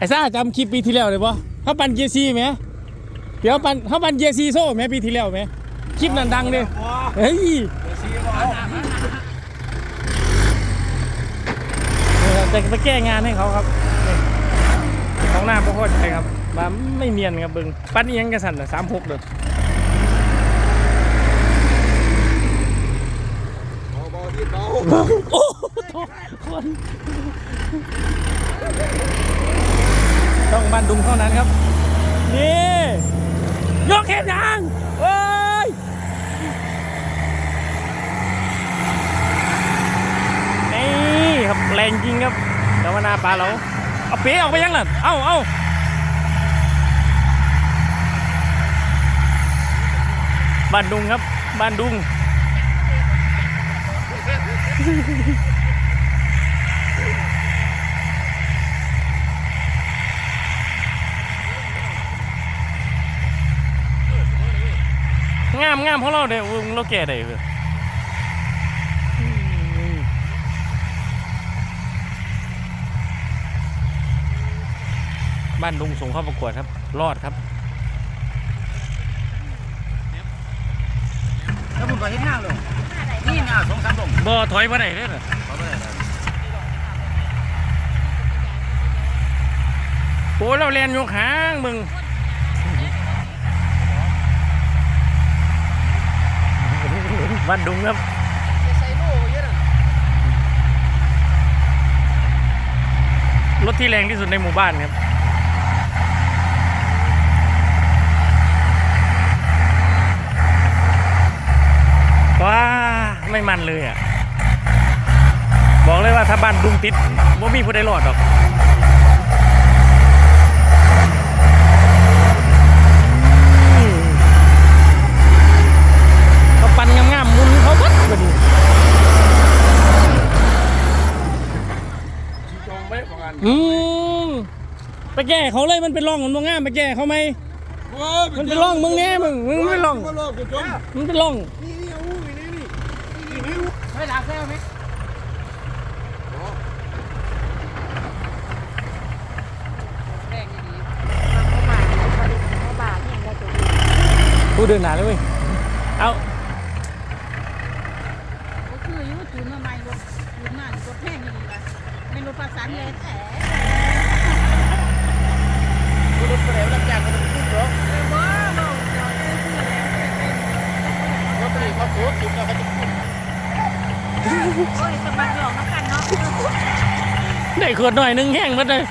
ไอ้ซ่าจำคลิปปีที่แล้วเลยปะเขาปั่นเกียร์ซีไหมเดี๋ยวปั่นเขาปั่นเกียร์ซีโซ่ไหมปีที่แล้วไหมคลิปนั้นดังเลยเฮ้ยจะไปแก้งานให้เขาครับนี่ของหน้าพ่อใจครับมาไม่เนียนครับเบึงปั้นเอียงกระสันสามหกเลยเบาๆที่เบาโอ้โหคน ต้องบ้านดุงเท่านั้นครับ นี่ยกเข็มยางเอ้ยนี่ครับแรงจริงครับเดี๋ยวมาหน้าปลาเราเอาเป๊ะออกไปยังล่ะเอ้าเอ้าบ้านดุงครับ บ้านดุงามงามของเราเด้อวงเราแก่ได้เว้ยบ้านดุงส่งเข้าประกวดครับ รอดครับแล้วผมก็เห็นหน้าเลยนี่หน้าสองสามตรงบ่ถอยมาได้เลยเหรอเขาไม่ได้นะโอ้เราเรียนอยู่ข้างมึง บ้านดุงครับใส่โล่เยอะนะรถที่แรงที่สุดในหมู่บ้านครับว้าไม่มันเลยอะ บอกเลยว่าถ้าบ้านดุงติดว่ามีผู้ใดรอดหรอกอืมเขาปั่นงามๆหมุนเขาวัดพอดี ชี้จงไม่ประกัน อืมไปแก้เขาเลยมันเป็นร่องมันบ่งามไปแก้เขาไหมมันเป็นร่องมึงแน่มึงมึงไม่ร่องมันร่องคุณจงมันเป็นร่องนี่นี่เอาอู้นี่นี่นี่นี่ไม่หลับแล้วไหมแรงดีเขาบาเขาบาเนี่ยได้ตัวดีกูเดินหนาเลยเว้ยเอาก็คืออยุ่จูนมาใหม่รถจูนมารถแห้งอย่างนี้ละ เป็นรถประสานเลยแถคุณรถไปไหนรับจ้างก็ต้องขึ้นหรอกว้าวเราเราได้เพื่อนแล้วรถไปไหนเขาสูงสุดแล้วเขาจะขึ้นโอ้ยสบายหยอกแล้วกันเนาะได้ขวดหน่อยหนึงแห้งหมดเลย